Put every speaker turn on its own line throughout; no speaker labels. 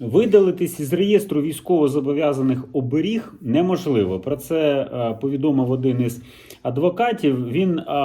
Видалитись із реєстру військовозобов'язаних оберіг неможливо. Про це е, повідомив один із адвокатів. Він а,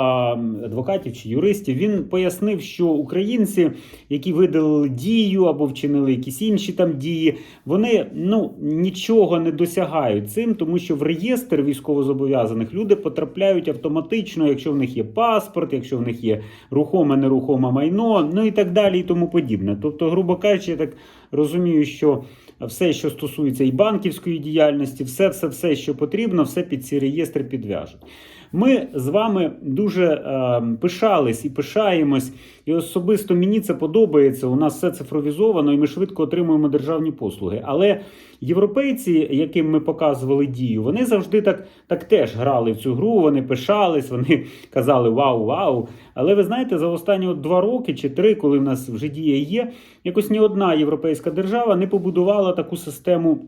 адвокатів чи юристів. Він пояснив, що українці, які видалили дію або вчинили якісь інші там дії, вони ну нічого не досягають цим, тому що в реєстр військовозобов'язаних люди потрапляють автоматично, якщо в них є паспорт, якщо в них є рухоме нерухоме майно, ну і так далі, і тому подібне. Тобто, грубо кажучи, так розумію, що все, що стосується і банківської діяльності, все, все, все, що потрібно, все під ці реєстри підв'яжуть. Ми з вами дуже е, пишались і пишаємось, і особисто мені це подобається. У нас все цифровізовано, і ми швидко отримуємо державні послуги. Але європейці, яким ми показували дію, вони завжди так, так теж грали в цю гру. Вони пишались, вони казали вау, вау. Але ви знаєте, за останні от два роки чи три, коли в нас вже дія є, якось ні одна європейська держава не побудувала таку систему.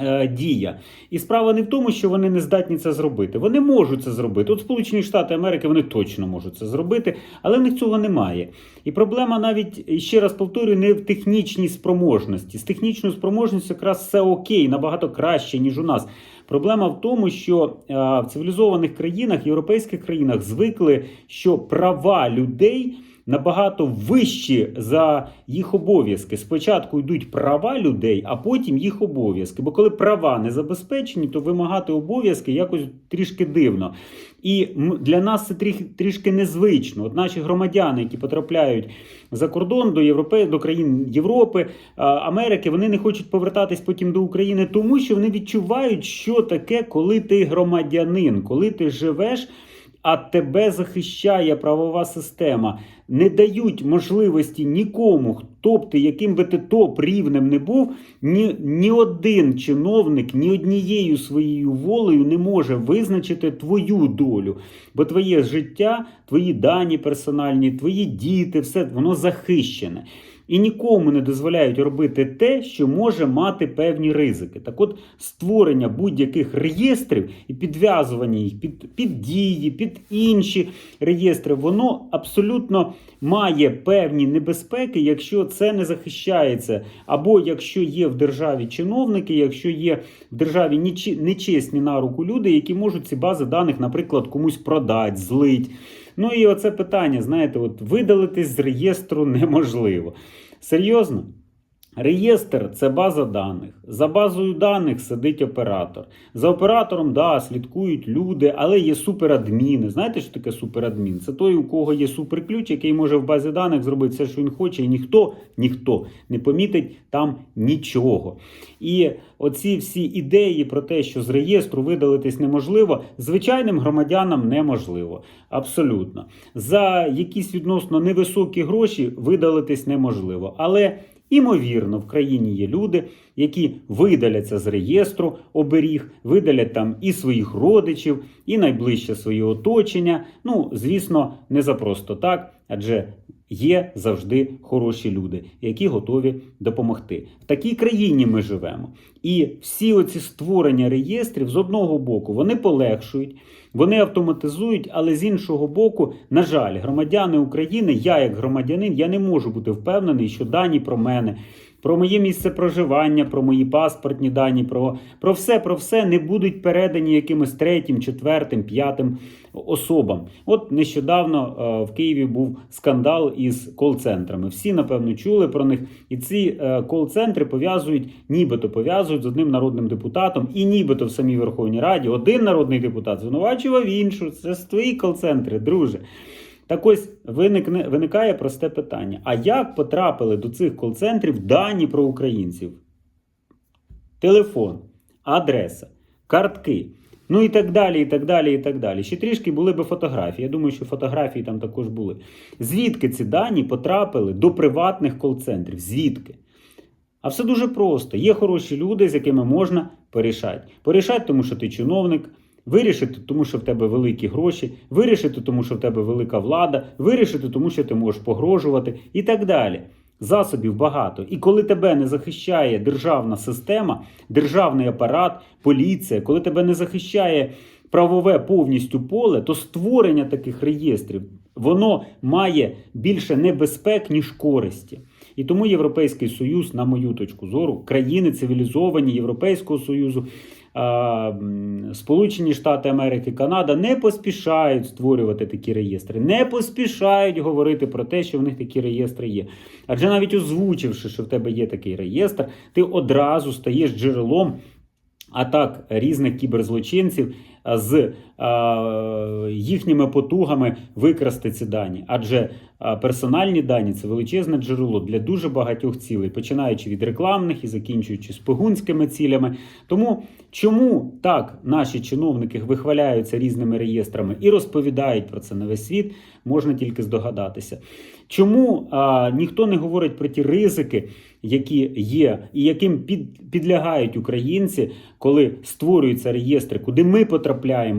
Е, Дія. І справа не в тому, що вони не здатні це зробити. Вони можуть це зробити. От Сполучені Штати Америки вони точно можуть це зробити, але в них цього немає. І проблема навіть ще раз повторюю, не в технічній спроможності. З технічною спроможністю якраз все окей, набагато краще, ніж у нас. Проблема в тому, що е, в цивілізованих країнах, європейських країнах звикли, що права людей набагато вищі за їх обов'язки. Спочатку йдуть права людей, а потім їх обов'язки. Бо коли права не забезпечені, то вимагати обов'язки якось трішки дивно. І для нас це трішки незвично. От наші громадяни, які потрапляють за кордон до Європи, до країн Європи, Америки, вони не хочуть повертатись потім до України, тому що вони відчувають, що таке, коли ти громадянин, коли ти живеш. А тебе захищає правова система. Не дають можливості нікому, ти, яким би ти топ рівнем не був, ні, ні один чиновник ні однією своєю волею не може визначити твою долю. Бо твоє життя, твої дані персональні, твої діти, все воно захищене. І нікому не дозволяють робити те, що може мати певні ризики. Так от створення будь-яких реєстрів і підв'язування їх під, під дії, під інші реєстри, воно абсолютно має певні небезпеки, якщо це не захищається, або якщо є в державі чиновники, якщо є в державі нечесні на руку люди, які можуть ці бази даних, наприклад, комусь продати, злить. Ну і оце питання, знаєте, от видалитись з реєстру неможливо. Серйозно? Реєстр це база даних. За базою даних сидить оператор. За оператором, да, слідкують люди, але є суперадміни. Знаєте, що таке суперадмін? Це той, у кого є суперключ, який може в базі даних зробити все, що він хоче, і ніхто, ніхто не помітить там нічого. І оці всі ідеї про те, що з реєстру видалитись неможливо, звичайним громадянам неможливо. Абсолютно. За якісь відносно невисокі гроші видалитись неможливо. Але Імовірно, в країні є люди, які видаляться з реєстру оберіг, видалять там і своїх родичів, і найближче своє оточення. Ну, звісно, не за просто так, адже є завжди хороші люди, які готові допомогти. В такій країні ми живемо. І всі оці створення реєстрів з одного боку вони полегшують, вони автоматизують, але з іншого боку, на жаль, громадяни України, я як громадянин, я не можу бути впевнений, що дані про мене. Про моє місце проживання, про мої паспортні дані, про, про все, про все не будуть передані якимось третім, четвертим, п'ятим особам. От нещодавно е, в Києві був скандал із кол-центрами. Всі, напевно, чули про них. І ці е, кол-центри пов'язують, нібито пов'язують з одним народним депутатом, і нібито в самій Верховній Раді один народний депутат звинувачував іншу. Це твої кол-центри, друже. Так ось виникне, виникає просте питання: а як потрапили до цих кол-центрів дані про українців? Телефон, адреса, картки, ну і так далі, і так далі, і так далі. Ще трішки були би фотографії. Я думаю, що фотографії там також були. Звідки ці дані потрапили до приватних кол-центрів? Звідки? А все дуже просто. Є хороші люди, з якими можна порішати. Порішати, тому що ти чиновник. Вирішити, тому що в тебе великі гроші, вирішити, тому що в тебе велика влада, вирішити, тому що ти можеш погрожувати і так далі. Засобів багато. І коли тебе не захищає державна система, державний апарат, поліція, коли тебе не захищає правове повністю поле, то створення таких реєстрів воно має більше небезпек, ніж користі. І тому Європейський Союз, на мою точку зору, країни цивілізовані Європейського Союзу, Сполучені Штати Америки, Канада не поспішають створювати такі реєстри, не поспішають говорити про те, що в них такі реєстри є. Адже навіть озвучивши, що в тебе є такий реєстр, ти одразу стаєш джерелом атак різних кіберзлочинців з їхніми потугами викрасти ці дані. Адже персональні дані це величезне джерело для дуже багатьох цілей, починаючи від рекламних і закінчуючи шпигунськими цілями. Тому чому так наші чиновники вихваляються різними реєстрами і розповідають про це на весь світ, можна тільки здогадатися. Чому а, ніхто не говорить про ті ризики, які є, і яким під, підлягають українці, коли створюються реєстри, куди ми потрапляємо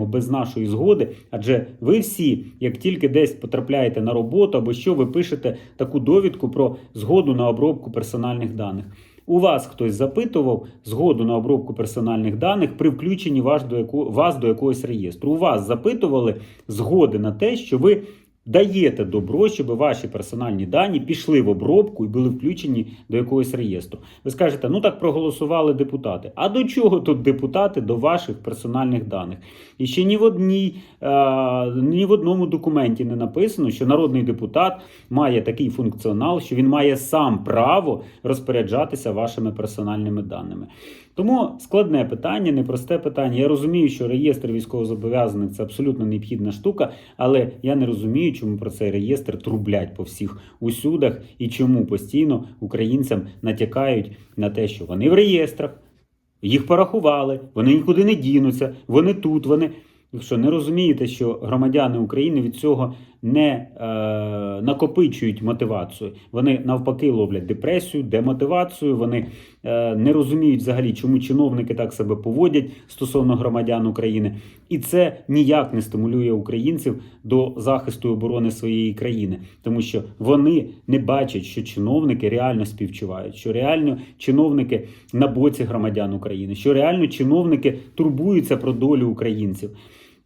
без нашої згоди? Адже ви всі, як тільки десь потрапляєте на роботу або що, ви пишете таку довідку про згоду на обробку персональних даних. У вас хтось запитував згоду на обробку персональних даних при включенні вас до, якого вас до якогось реєстру. У вас запитували згоди на те, що ви даєте добро, щоб ваші персональні дані пішли в обробку і були включені до якогось реєстру. Ви скажете, ну так проголосували депутати. А до чого тут депутати до ваших персональних даних? І ще ні в одній, е, ні в одному документі не написано, що народний депутат має такий функціонал, що він має сам право розпоряджатися вашими персональними даними. Тому складне питання, непросте питання. Я розумію, що реєстр військовозобов'язаних це абсолютно необхідна штука, але я не розумію, чому про цей реєстр трублять по всіх усюдах і чому постійно українцям натякають на те, що вони в реєстрах, їх порахували, вони нікуди не дінуться, вони тут, вони. Якщо не розумієте, що громадяни України від цього не е, накопичують мотивацію, вони навпаки ловлять депресію, демотивацію. Вони е, не розуміють взагалі, чому чиновники так себе поводять стосовно громадян України, і це ніяк не стимулює українців до захисту і оборони своєї країни, тому що вони не бачать, що чиновники реально співчувають, що реально чиновники на боці громадян України, що реально чиновники турбуються про долю українців.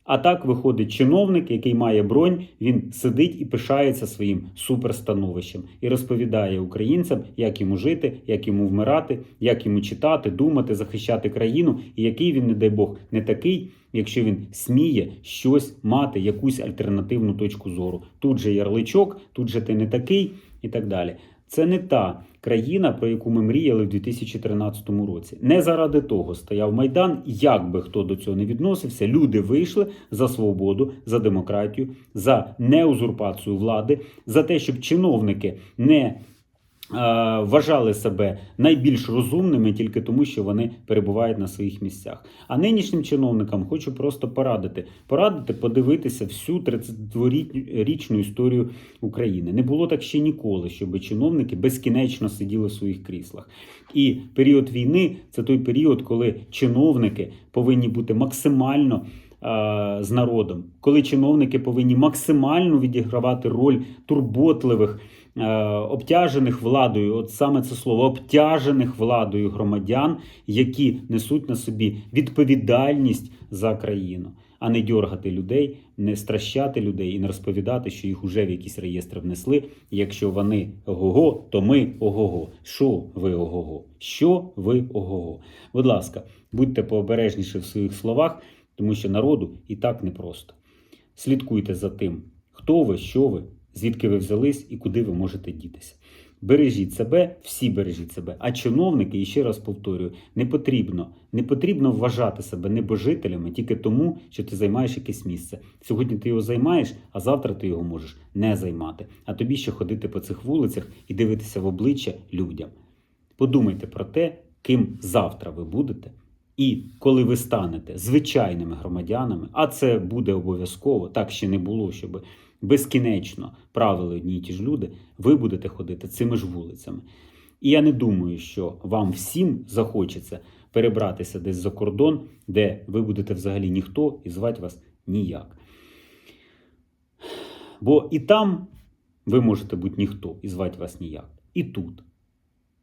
А так виходить чиновник, який має бронь, він сидить і пишається своїм суперстановищем і розповідає українцям, як йому жити, як йому вмирати, як йому читати, думати, захищати країну, і який він, не дай Бог, не такий, якщо він сміє щось мати, якусь альтернативну точку зору. Тут же ярличок, тут же ти не такий, і так далі. Це не та країна, про яку ми мріяли в 2013 році. Не заради того стояв майдан. Як би хто до цього не відносився, люди вийшли за свободу, за демократію, за неузурпацію влади, за те, щоб чиновники не Вважали себе найбільш розумними тільки тому, що вони перебувають на своїх місцях. А нинішнім чиновникам хочу просто порадити: порадити подивитися всю 32-річну історію України. Не було так ще ніколи, щоб чиновники безкінечно сиділи в своїх кріслах. І період війни це той період, коли чиновники повинні бути максимально. е, З народом, коли чиновники повинні максимально відігравати роль турботливих, е, обтяжених владою, от саме це слово обтяжених владою громадян, які несуть на собі відповідальність за країну, а не дьоргати людей, не стращати людей і не розповідати, що їх уже в якісь реєстри внесли. Якщо вони ого-го, то ми ого-го. Що ви ого-го? Що ви ого-го? Будь ласка, будьте пообережніші в своїх словах, тому що народу і так непросто. Слідкуйте за тим, хто ви, що ви, звідки ви взялись і куди ви можете дітися. Бережіть себе, всі бережіть себе. А чиновники, і ще раз повторюю, не потрібно, не потрібно вважати себе небожителями тільки тому, що ти займаєш якесь місце. Сьогодні ти його займаєш, а завтра ти його можеш не займати. А тобі ще ходити по цих вулицях і дивитися в обличчя людям. Подумайте про те, ким завтра ви будете. І коли ви станете звичайними громадянами, а це буде обов'язково, так ще не було, щоб безкінечно правили одні й ті ж люди, ви будете ходити цими ж вулицями. І я не думаю, що вам всім захочеться перебратися десь за кордон, де ви будете взагалі ніхто і звати вас ніяк. Бо і там ви можете бути ніхто і звати вас ніяк. І тут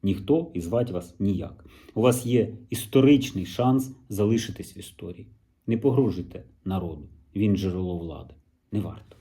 ніхто і звати вас ніяк. У вас є історичний шанс залишитись в історії. Не погрожуйте народу. Він джерело влади. Не варто.